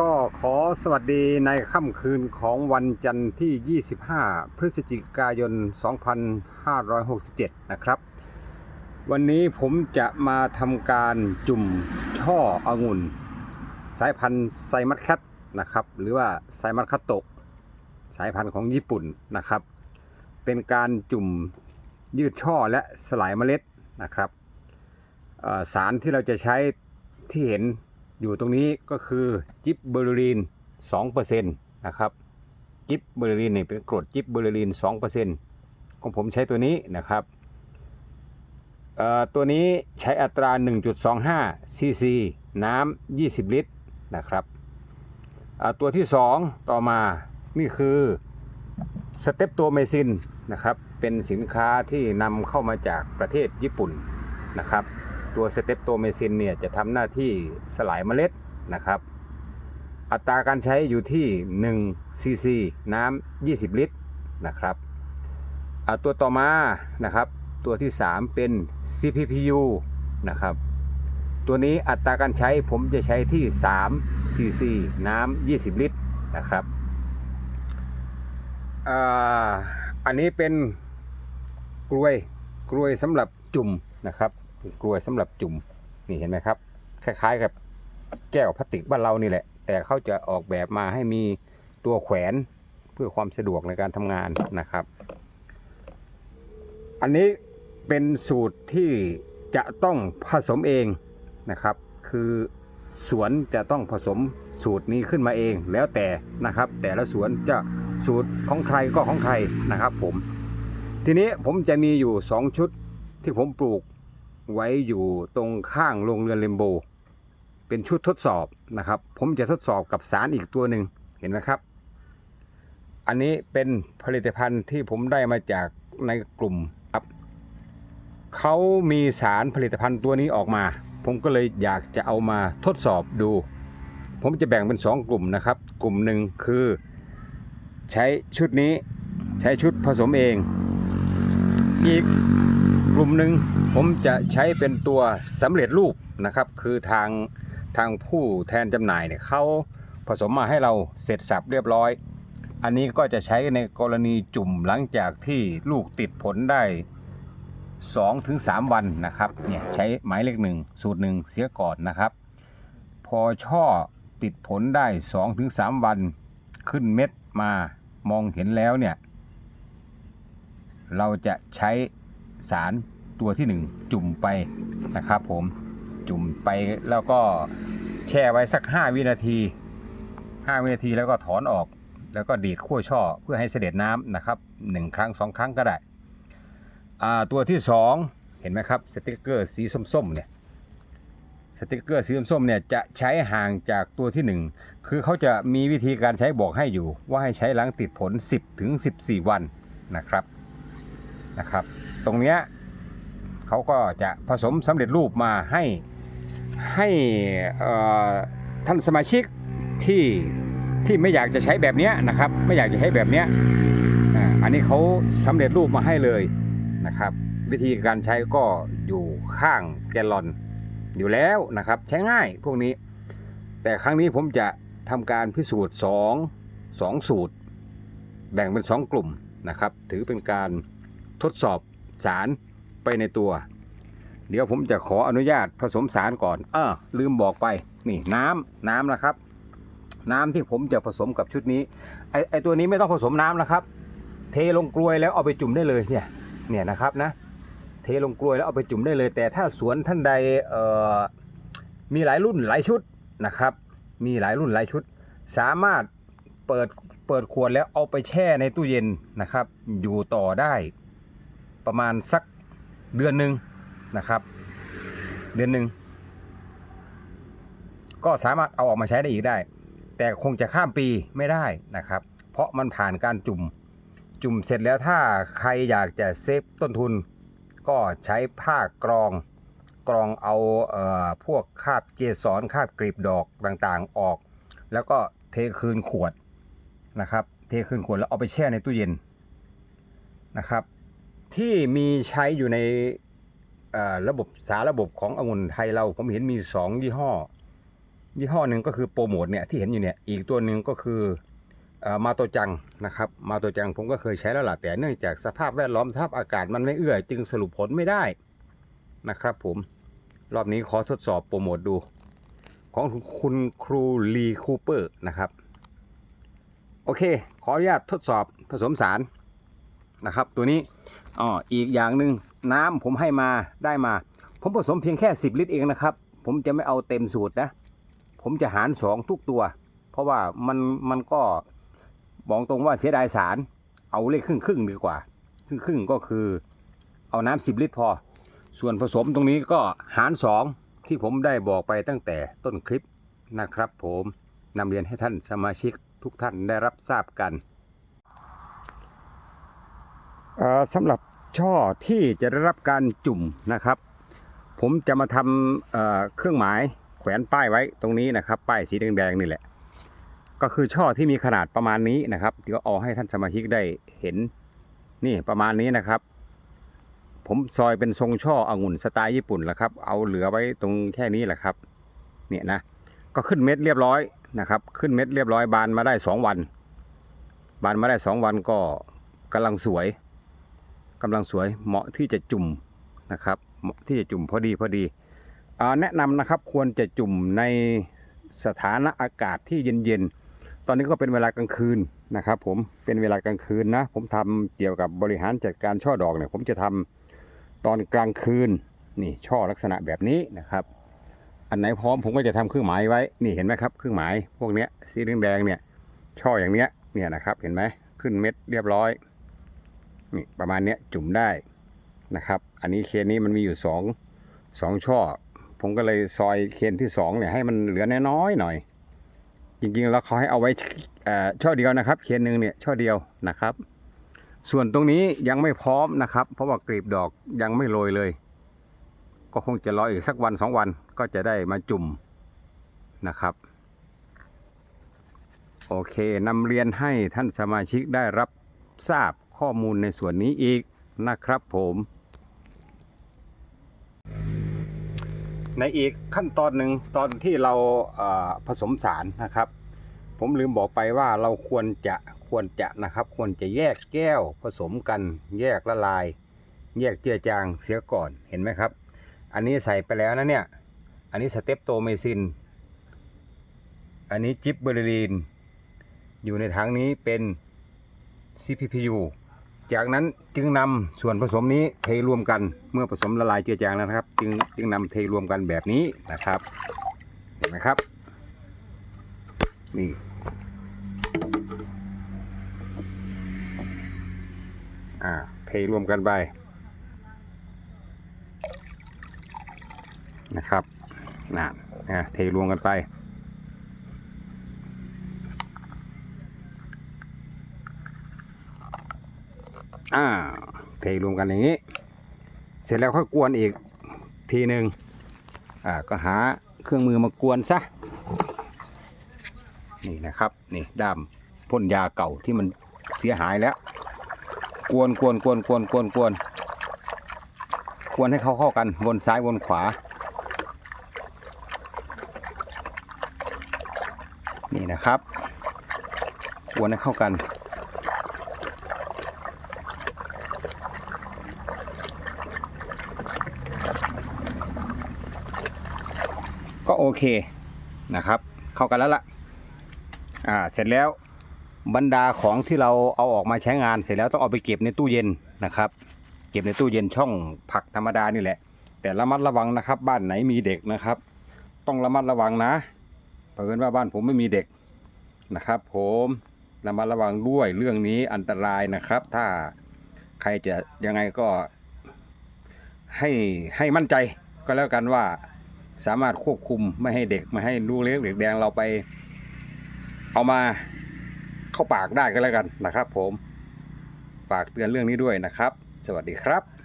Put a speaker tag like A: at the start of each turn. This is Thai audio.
A: ก็ขอสวัสดีในค่ำคืนของวันจันทร์ที่ 25 พฤศจิกายน 2567 นะครับ วันนี้ผมจะมาทำการจุ่มช่อองุ่น สายพันธุ์ไซมัสแคทนะครับ หรือว่าไซมัสคัตโตสายพันธุ์ของญี่ปุ่นนะครับ เป็นการจุ่มยืดช่อและสลายเมล็ดนะครับสารที่เราจะใช้ที่เห็น อยู่ตรงนี้ก็คือจิบเบอร์ลีน2%นะครับจิบเบอร์ลีนนี่เป็นกรดจิบเบอร์ลีน2%ของผมใช้ตัวนี้นะครับเอ่อตัวนี้ใช้อัตรา 1.25 ซีซี น้ำ 20 ลิตรนะครับอ่าตัวที่ 2 ต่อมานี่คือสเตปโตเมซินนะครับ เป็นสินค้าที่นำเข้ามาจากประเทศญี่ปุ่นนะครับ ตัวสเตปโตเมซินเนี่ยจะทำหน้าที่สลายเมล็ดนะครับ อัตราการใช้อยู่ที่1ซีซีน้ำ20 ลิตรนะครับอ่าตัวต่อมานะครับตัวที่ 3 เป็น CPPU นะครับตัวนี้อัตราการใช้ผมจะใช้ที่3ซีซีน้ำ20 ลิตรนะครับอันนี้เป็นกล้วยกล้วยสำหรับจุ่มนะครับ กลวยสำหรับจุ่มนี่เห็นไหมครับ คล้ายๆกับแก้วพลาสติกบ้านเรานี่แหละ แต่เขาจะออกแบบมาให้มีตัวแขวนเพื่อความสะดวกในการทำงานนะครับ อันนี้เป็นสูตรที่จะต้องผสมเองนะครับ คือสวนจะต้องผสมสูตรนี้ขึ้นมาเองแล้วแต่นะครับ แต่ละสวนจะสูตรของใครก็ของใครนะครับผม ทีนี้ผมจะมีอยู่ 2 ชุดที่ผมปลูก ไว้อยู่ตรงข้างโรงเรือนเลมโบ เป็นชุดทดสอบนะครับ ผมจะทดสอบกับสารอีกตัวหนึ่งเห็นไหมครับ อันนี้เป็นผลิตภัณฑ์ที่ผมได้มาจากในกลุ่มครับเขามีสารผลิตภัณฑ์ตัวนี้ออกมา ผมก็เลยอยากจะเอามาทดสอบดู ผมจะแบ่งเป็น 2 กลุ่มนะครับ กลุ่มหนึ่งคือใช้ชุดนี้ใช้ชุดผสมเอง อีก กลุ่มหนึ่งผมจะใช้เป็นตัวสำเร็จรูปนะครับ คือทางทางผู้แทนจำหน่ายเนี่ยเขาผสมมาให้เราเสร็จสับเรียบร้อย อันนี้ก็จะใช้ในกรณีจุ่มหลังจากที่ลูกติดผลได้2ถึง3วันนะครับเนี่ยใช้หมายเลขหนึ่งสูตรหนึ่งเสียก่อนนะครับ พอช่อติดผลได้2ถึง3วันขึ้นเม็ดมามองเห็นแล้วเนี่ย เราจะใช้ สารตัวที่หนึ่งจุ่มไปนะครับ ผมจุ่มไปแล้วก็แช่ไว้สัก 5 วินาที 5 วินาทีแล้วก็ถอนออก แล้วก็ดีดขั้วช่อเพื่อให้เสด็จน้ำนะครับหนึ่งครั้งสองครั้งก็ได้ตัวที่สองเห็นไหมครับสติกเกอร์สีส้มๆเนี่ยสติกเกอร์สีส้มๆเนี่ยจะใช้ห่างจากตัวที่หนึ่งคือเขาจะมีวิธีการใช้บอกให้อยู่ ว่าให้ใช้หลังติดผล 10ถึง14 วันนะครับ นะครับ ตรงเนี้ยเขาก็จะผสมสำเร็จรูปมาให้ให้ท่านสมาชิกที่ที่ไม่อยากจะใช้แบบเนี้ยนะครับ ไม่อยากจะใช้แบบเนี้ยอันนี้เขาสำเร็จรูปมาให้เลยนะครับ วิธีการใช้ก็อยู่ข้างแกลลอนอยู่แล้วนะครับ ใช้ง่ายพวกนี้ แต่ครั้งนี้ผมจะทำการพิสูจน์2 2สูตร แบ่งเป็น 2 กลุ่มนะครับ ถือเป็นการ ทดสอบสารไปในตัว เดี๋ยวผมจะขออนุญาตผสมสารก่อนเออลืมบอกไปนี่น้ำน้ำนะครับ น้ำที่ผมจะผสมกับชุดนี้ไอไอตัวนี้ไม่ต้องผสมน้ำนะครับ เทลงกลวยแล้วเอาไปจุ่มได้เลยเนี่ยเนี่ยนะครับนะเทลงกลวยแล้วเอาไปจุ่มได้เลย แต่ถ้าสวนท่านใดเอ่อมีหลายรุ่นหลายชุดนะครับ มีหลายรุ่นหลายชุด สามารถเปิดเปิดขวดแล้วเอาไปแช่ในตู้เย็นนะครับ อยู่ต่อได้ ประมาณสักเดือนหนึ่งนะครับ เดือนหนึ่งก็สามารถเอาออกมาใช้ได้อีกได้ แต่คงจะข้ามปีไม่ได้นะครับ เพราะมันผ่านการจุ่ม จุ่มเสร็จแล้วถ้าใครอยากจะเซฟต้นทุน ก็ใช้ผ้ากรองกรองเอาเอ่อพวกคาบเกสรคาบกลีบดอกต่างๆออก แล้วก็เทคืนขวดนะครับ เทคืนขวดแล้วเอาไปแช่ในตู้เย็นนะครับ ที่มีใช้อยู่ในระบบสาระบบขององุ่นไทยเรา ผมเห็นมี2ยี่ห้อ ยี่ห้อหนึ่งก็คือโปรโมทเนี่ยที่เห็นอยู่เนี่ยอีกตัวหนึ่งก็คืออมาโตจังนะครับ มาโตจังผมก็เคยใช้แล้วล่ะแต่เนื่องจากสภาพแวดล้อมสภาพอากาศมันไม่เอื้อจึงสรุปผลไม่ได้นะครับ ผมรอบนี้ขอทดสอบโปรโมทดู ของคุณครูลีคูเปอร์นะครับ โอเค ขออนุญาตทดสอบผสมสารนะครับ ตัวนี้ อ๋ออีกอย่างหนึ่งน้ำผมให้มาได้มา ผมผสมเพียงแค่ 10 ลิตรเองนะครับ ผมจะไม่เอาเต็มสูตรนะ ผมจะหารสองทุกตัว เพราะว่ามันมันก็บอกตรงว่าเสียดายสาร เอาเลขครึ่งครึ่งดีกว่า ครึ่งครึ่งก็คือเอาน้ำสิบลิตรพอ ส่วนผสมตรงนี้ก็หารสองที่ผมได้บอกไปตั้งแต่ต้นคลิปนะครับ ผมนำเรียนให้ท่านสมาชิกทุกท่านได้รับทราบกัน สำหรับช่อที่จะได้รับการจุ่มนะครับ ผมจะมาทำเเครื่องหมายแขวนป้ายไว้ตรงนี้นะครับ ป้ายสีแดงๆนี่แหละ ก็คือช่อที่มีขนาดประมาณนี้นะครับเดี๋ยวเอาให้ท่านสมาชิกได้เห็นนี่ประมาณนี้นะครับ ผมซอยเป็นทรงช่อองุ่นสไตล์ญี่ปุ่นแหละครับ เอาเหลือไว้ตรงแค่นี้แหละครับเนี่ยนะก็ขึ้นเม็ดเรียบร้อยนะครับ ขึ้นเม็ดเรียบร้อยบานมาได้สองวัน บานมาได้สองวันก็กำลังสวย กำลังสวยเหมาะที่จะจุ่มนะครับเหมาะที่จะจุ่มพอดีพอดีอ่าแนะนำนะครับควรจะจุ่มในสถานะอากาศที่เย็นๆ ตอนนี้ก็เป็นเวลากลางคืนนะครับผมเป็นเวลากลางคืนนะ ผมทำเกี่ยวกับบริหารจัดการช่อดอกเนี่ยผมจะทำตอนกลางคืนนี่ช่อลักษณะแบบนี้นะครับ อันไหนพร้อมผมก็จะทำเครื่องหมายไว้นี่เห็นไหมครับเครื่องหมายพวกเนี้ยสีแดงๆเนี่ยช่ออย่างเนี้ยเนี่ยนะครับเห็นไหมขึ้นเม็ดเรียบร้อย นี่ประมาณเนี้ยจุ่มได้นะครับ อันนี้เคนนี้มันมีอยู่สองสองช่อ ผมก็เลยซอยเคนที่สองเนี่ยให้มันเหลือน้อยๆหน่อย จริงๆแล้วเขาให้เอาไว้ช่อเดียวนะครับ เคนหนึ่งเนี่ยช่อเดียวนะครับ ส่วนตรงนี้ยังไม่พร้อมนะครับ เพราะว่ากลีบดอกยังไม่โรยเลย ก็คงจะรออีกสักวันสองวันก็จะได้มาจุ่มนะครับโอเคนำเรียนให้ท่านสมาชิกได้รับทราบ ข้อมูลในส่วนนี้อีกนะครับผม ในอีกขั้นตอนหนึ่งตอนที่เราเอ่อผสมสารนะครับ ผมลืมบอกไปว่าเราควรจะควรจะนะครับ ควรจะแยกแก้วผสมกัน แยกละลาย แยกเจือจางเสียก่อนเห็นไหมครับ อันนี้ใส่ไปแล้วนะเนี่ย อันนี้สเตปโตเมซิน อันนี้จิบเบอร์ลีน อยู่ในถังนี้เป็น CPPU จากนั้นจึงนำส่วนผสมนี้เทรวมกันเมื่อผสมละลายเจือจางแล้วนะครับ จึงจึงนำเทรวมกันแบบนี้นะครับเห็นไหมครับ นี่อ่าเทรวมกันไปนะครับนะนะเทรวมกันไป อ่าเทรวมกันอย่างนี้ เสร็จแล้วค่อยกวนอีกทีหนึ่งอ่าก็หาเครื่องมือมากวนซะนี่นะครับนี่ด้ามพ่นยาเก่าที่มันเสียหายแล้ว กวนกวนกวนกวนกวนกวนกวนให้เขาเข้ากันวนซ้ายวนขวา นี่นะครับกวนให้เข้ากัน ก็โอ เคนะครับ เข้ากันแล้วล่ะอ่าเสร็จแล้วบรรดาของที่เราเอาออกมาใช้งานเสร็จแล้วต้องเอาไปเก็บในตู้เย็นนะครับ เก็บในตู้เย็นช่องผักธรรมดานี่แหละ แต่ระมัดระวังนะครับ บ้านไหนมีเด็กนะครับ ต้องระมัดระวังนะเผอิญว่าบ้านผมไม่มีเด็กนะครับ ผมระมัดระวังด้วยเรื่องนี้อันตรายนะครับ ถ้าใครจะยังไงก็ให้ให้มั่นใจก็แล้วกันว่า สามารถควบคุมไม่ให้เด็กไม่ให้ลูกเล็กเด็กแดงเราไป เอามาเข้าปากได้ก็แล้วกันนะครับ ผม ฝากเตือนเรื่องนี้ด้วยนะครับ สวัสดีครับ